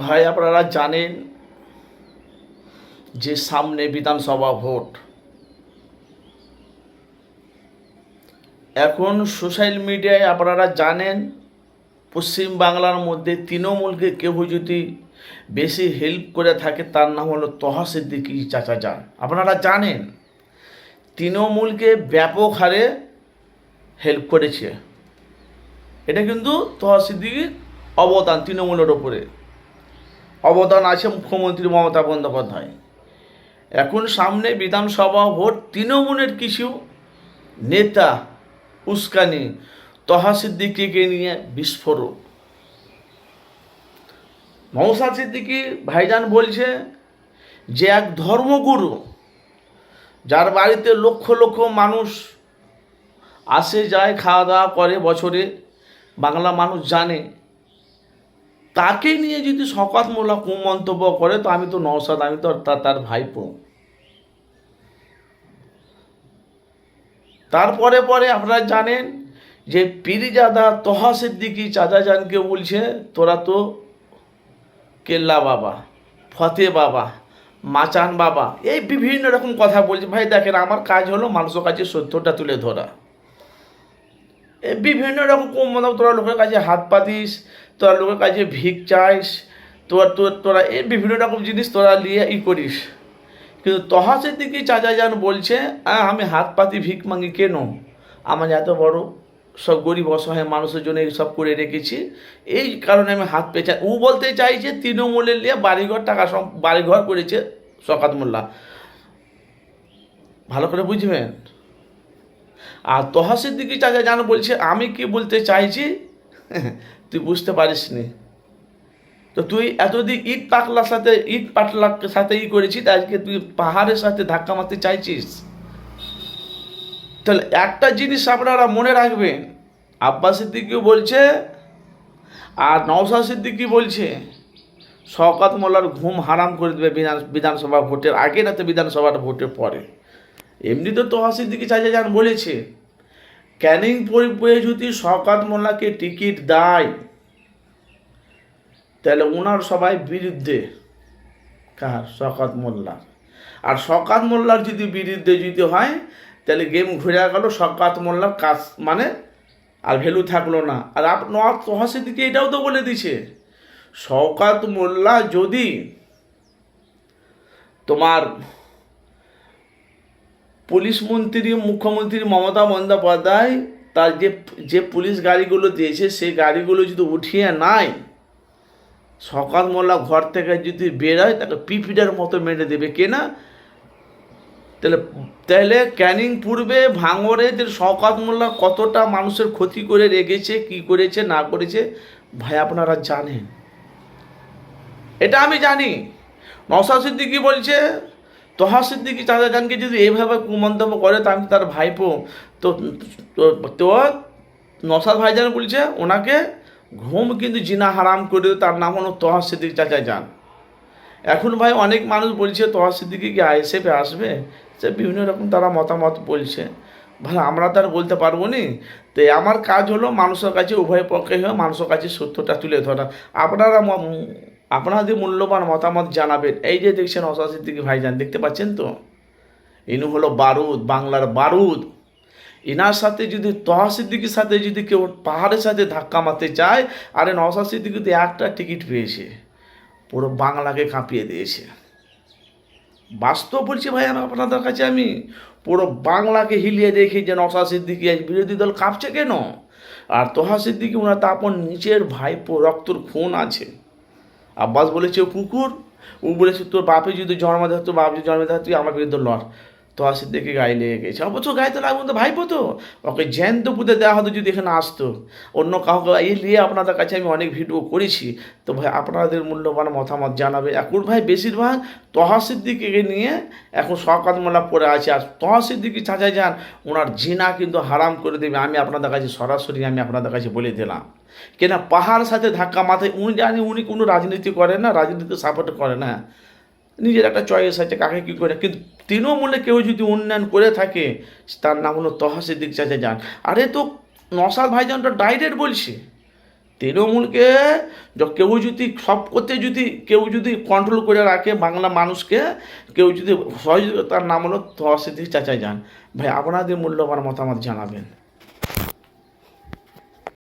ভাই, আপনারা জানেন যে সামনে বিধানসভা ভোট। এখন সোশ্যাল মিডিয়ায় আপনারা জানেন পশ্চিম বাংলার মধ্যে তৃণমূলকে কেউ যদি বেশি হেল্প করে থাকে, তার নাম হলো তহা সিদ্দিকি চাচা যান। আপনারা জানেন, তৃণমূলকে ব্যাপক হারে হেল্প করেছে। এটা কিন্তু তহা সিদ্দিকির অবদান তৃণমূলের ওপরে অবদান আছে মুখ্যমন্ত্রী মমতা বন্দ্যোপাধ্যায়। এখন সামনে বিধানসভা ভোট তৃণমূলের কিছু নেতা উস্কানি, তহা সিদ্দিকিকে নিয়ে বিস্ফোরক। মমতা সিদ্দিকি ভাইজান বলছে যে এক ধর্মগুরু, যার বাড়িতে লক্ষ লক্ষ মানুষ আসে, যায়, খাওয়া দাওয়া করে বছরে, বাংলা মানুষ জানে তাকে নিয়ে যদি শকাত মোল্লা কুমন্তব্য করে, তো আমি তো নওসাদ আমি তো তা- তার ভাইপো। তারপরে পরে আপনারা জানেন যে পিরিজাদা তহা সিদ্দিকি চাচা জানকে বলছে, তোরা তো কেল্লা বাবা ফতে বাবা, মাচান বাবা, এই বিভিন্ন রকম কথা বলছে। ভাই দেখেন, আমার কাজ হলো মানুষের কাছে সত্যটা তুলে ধরা। এই বিভিন্ন রকম কম মতো তোরা লোকের কাছে হাত পাতিস তোরা লোকের কাছে ভিক চাইস তোর তোর তোরা এই বিভিন্ন রকম জিনিস তোরা নিয়ে ই করিস। কিন্তু তহাসের দিকে চাচা যান বলছে "আহ, আমি হাত পাতি ভিক মাগি কেন? আমার এত বড় সব গরিব অসহায় মানুষের জন্য সব করে রেখেছি। এই কারণে আমি হাত পেয়ে চাই ও বলতে চাইছে তৃণমূলের নিয়ে বাড়িঘর টাকা সব বাড়িঘর করেছে শকাত মোল্লা। ভালো করে বুঝবেন? আর তহাসের দিকে চাচা জান বলছে আমি কি বলতে চাইছি? তুই বুঝতে পারিস নি তো তুই এতদিন ইট পাকলার সাথে, ইট পাটলার সাথে ই করেছিস, আজকে তুই পাহাড়ের সাথে ধাক্কা মারতে চাইছিস। তাহলে একটা জিনিস আপনারা মনে রাখবেন, আব্বাস সিদ্দিকিও বলছে আর নওশা সিদ্দিকি বলছে, শওকাত মোল্লার ঘুম হারাম করে দেবে বিধান, বিধানসভা ভোটের আগে না তো বিধানসভার ভোটের পরে এমনি তো তোহা সিদ্দিকি চাচা যান বলেছে ক্যানিং পরিপয়ে যদি শওকাত মোল্লাকে টিকিট দেয়, তাহলে ওনার সবাই বিরুদ্ধে কার? শকাত মোল্লার আর শকাত মোল্লার যদি বিরুদ্ধে যদি হয়, তাহলে গেম ঘুরে গেল শকাত মোল্লার কাজ মানে আর ভ্যালু থাকল না। আর আপনার তহাসের দিকে এটাও তো বলে দিছে, শওকাত মোল্লা যদি তোমার পুলিশ মন্ত্রী, মুখ্যমন্ত্রী মমতা বন্দ্যোপাধ্যায় তার যে যে পুলিশ গাড়িগুলো দিয়েছে, সেই গাড়িগুলো যদি উঠিয়ে নাই সকাল মোল্লা ঘর থেকে যদি বেরোয়, তাকে পিপিডের মতো মেরে দেবে। কে না? তাহলে তাহলে ক্যানিং পূর্বে ভাঙরে যে শওকাত মোল্লা কতটা মানুষের ক্ষতি করে রেখেছে, কি করেছে, না করেছে, ভাই আপনারা জানেন। এটা আমি জানি। নসা সিদ্দিকি বলছে তহা সিদ্দিকি চাচা জানকে যদি এইভাবে কুমন্তব্য করে, তা তার ভাইপো। তো, তো- নসাদ ভাইজান বলছে, ওনাকে ঘুম কিন্তু জিনা হারাম করে তার নাম হলো তহা সিদ্দিক চাচা যান এখন ভাই অনেক মানুষ বলছে তহা সিদ্দিকি কি আইএসএফে আসবে? সে বিভিন্ন রকম তারা মতামত বলছে। ভাই, আমরা তো আর বলতে পারব নি। তো আমার কাজ হলো মানুষের কাছে উভয় পক্ষে হয়ে, মানুষের কাছে সত্যটা তুলে ধরা। আপনারা আপনাদের মূল্যবান মতামত জানাবেন, এই যে দেখছেন অসা সিদ্দিকি ভাইজান, দেখতে পাচ্ছেন তো? ইনু হলো বারুদ, বাংলার বারুদ। এনার সাথে যদি, তহা সিদ্দিকির সাথে যদি কেউ পাহাড়ের সাথে ধাক্কা মারতে চায়, আরে নওসা সিদ্দিকি তো একটা টিকিট পেয়েছে। পুরো বাংলাকে কাঁপিয়ে দিয়েছে। বাস্তব বলছি ভাই আমি আপনাদের কাছে আমি পুরো বাংলাকে হিলিয়ে দেখি যে নওসা সিদ্দিকি আজ বিরোধী দল কাঁপছে কেন? আর তোহা সিদ্দিকি, ওনার তা আপন নিচের ভাইপো রক্তর খুন আছে। আব্বাস বলেছে ও কুকুর? ও বলেছে, তোর বাপে যদি জন্ম দেয়, তোর বাপ যদি জন্ম দেয় তুই আমার বিরুদ্ধে লড়। তো আসির দেখে গায়ে লেগে গেছে। অবশ্য গায়ে তো লাগবে তো ভাইপো তো। ওকে জ্যান্ত পুঁতে দেওয়া হতো যদি এখানে আসতো। অন্য কাউকে এই নিয়ে আপনাদের কাছে আমি অনেক ভিডিও করেছি। তো ভাই, আপনাদের মূল্যবান মতামত জানাবে। এখন ভাই, বেশিরভাগ তহাসির দিকে নিয়ে এখন শকাত মোলা পড়ে আছে। আর তহাসির দিকে চাচা যান, ওনার জিনা কিন্তু হারাম করে দেবে। আমি আপনাদের কাছে সরাসরি আমি আপনাদের কাছে বলে দিলাম। কেনা পাহাড় সাথে ধাক্কা মাথায় উনি জানি উনি কোনো রাজনীতি করে না রাজনীতি সাপোর্ট করে না। নিজের একটা চয়েস আছে, কাকে কী করে। কিন্তু তৃণমূলে কেউ যদি উন্নয়ন করে থাকে, তার নাম হলো তহসিদ্দিক চাচা যান। আরে তো নসাদ ভাইজানটা ডাইরেক্ট বলছে। তৃণমূলকে কেউ যদি সব করতে যদি, কেউ যদি কন্ট্রোল করে রাখে বাংলা মানুষকে, কেউ যদি সহযোগিতা, তার নাম হলো তহসিদ্দিক চাচা যান। ভাই, আপনাদের মূল্যবান মতামত জানাবেন।